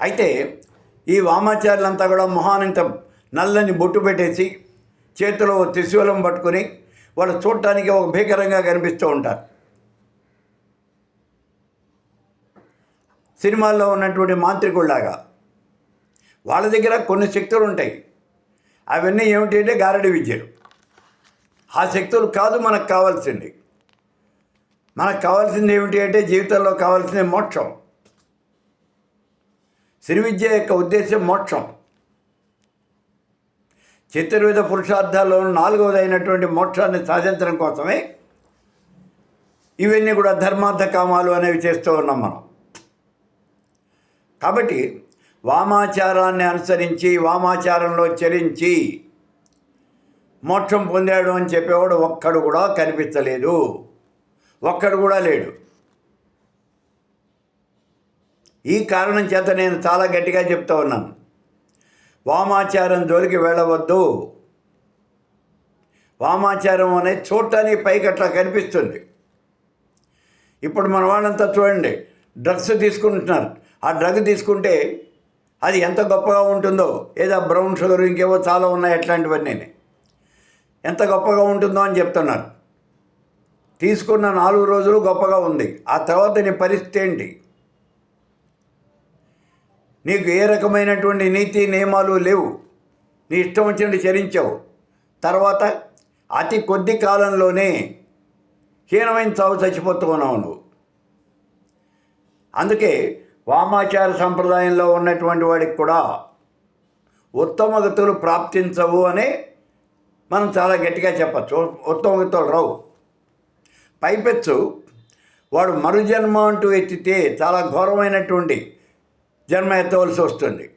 అయితే ఈ వామాచారులంతా కూడా మొహానంత నల్లని బొట్టు పెట్టేసి చేతిలో త్రిశూలం పట్టుకొని వాళ్ళు చూడటానికి ఒక భీకరంగా కనిపిస్తూ ఉంటారు. సినిమాల్లో ఉన్నటువంటి మాంత్రికుల్లాగా వాళ్ళ దగ్గర కొన్ని శక్తులు ఉంటాయి. అవన్నీ ఏమిటి అంటే గారడి విద్యలు. ఆ శక్తులు కాదు మనకు కావాల్సింది. మనకు కావాల్సింది ఏమిటి అంటే జీవితంలో కావాల్సింది మోక్షం. శ్రీవిద్య యొక్క ఉద్దేశం మోక్షం. చతుర్విధ పురుషార్థాల్లో నాలుగవదైనటువంటి మోక్షాన్ని సాధించడం కోసమే ఇవన్నీ కూడా ధర్మార్థ కామాలు అనేవి చేస్తూ ఉన్నాం మనం. కాబట్టి వామాచారాన్ని అనుసరించి వామాచారంలో చరించి మోక్షం పొందాడు అని చెప్పేవాడు ఒక్కడు కూడా కనిపించలేదు. ఒక్కడు కూడా లేడు. ఈ కారణం చేత నేను చాలా గట్టిగా చెప్తా ఉన్నాను. వామాచారం జోలికి వెళ్ళవద్దు. వామాచారం అనేది చూడటానికి పైకి అట్లా కనిపిస్తుంది. ఇప్పుడు మన వాళ్ళంతా చూడండి డ్రగ్స్ తీసుకుంటున్నారు. ఆ డ్రగ్ తీసుకుంటే అది ఎంత గొప్పగా ఉంటుందో ఏదో బ్రౌన్ షుగర్ ఇంకేవో చాలా ఉన్నాయి అట్లాంటివన్నీ ఎంత గొప్పగా ఉంటుందో అని చెప్తున్నారు. తీసుకున్న నాలుగు రోజులు గొప్పగా ఉంది. ఆ తర్వాత నీ పరిస్థితి ఏంటి? నీకు ఏ రకమైనటువంటి నీతి నియమాలు లేవు. నీ ఇష్టం వచ్చినట్టు చరించావు. తర్వాత అతి కొద్ది కాలంలోనే హీనమైన చావు చచ్చిపోతూ ఉన్నావు నువ్వు. అందుకే వామాచార సంప్రదాయంలో ఉన్నటువంటి వాడికి కూడా ఉత్తమగతులు ప్రాప్తించవు అని మనం చాలా గట్టిగా చెప్పచ్చు. ఉత్తమగతులు రావు. పైపెచ్చు. వాడు మరుజన్మ అంటూ ఎత్తితే చాలా ఘోరమైనటువంటి జన్మ ఎత్తవలసి వస్తుంది.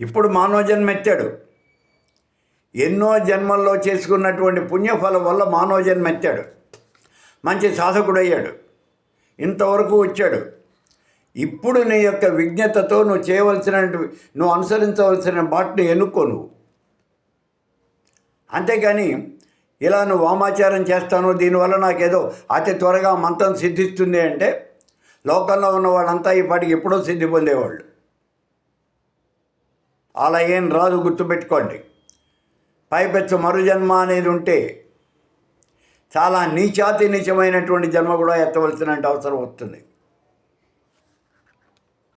ఇప్పుడు మానవ జన్మ ఎత్తాడు. ఎన్నో జన్మల్లో చేసుకున్నటువంటి పుణ్యఫలం వల్ల మానవ జన్మ ఎత్తాడు. మంచి సాధకుడు అయ్యాడు ఇంతవరకు వచ్చాడు. ఇప్పుడు నీ యొక్క విజ్ఞతతో నువ్వు చేయవలసిన నువ్వు అనుసరించవలసిన బాటను ఎన్నుకో నువ్వు. అంతేకాని ఇలా నువ్వు వామాచారం చేస్తాను దీనివల్ల నాకేదో అతి త్వరగా మంత్రం సిద్ధిస్తుంది అంటే లోకంలో ఉన్న వాళ్ళంతా ఈ పాటికి ఎప్పుడో సిద్ధి పొందేవాళ్ళు. అలా ఏం రాదు గుర్తుపెట్టుకోండి. పైపెచ్చు మరుజన్మ అనేది ఉంటే చాలా నీచాతి నీచమైనటువంటి జన్మ కూడా ఎత్తవలసిన అవసరం వస్తుంది.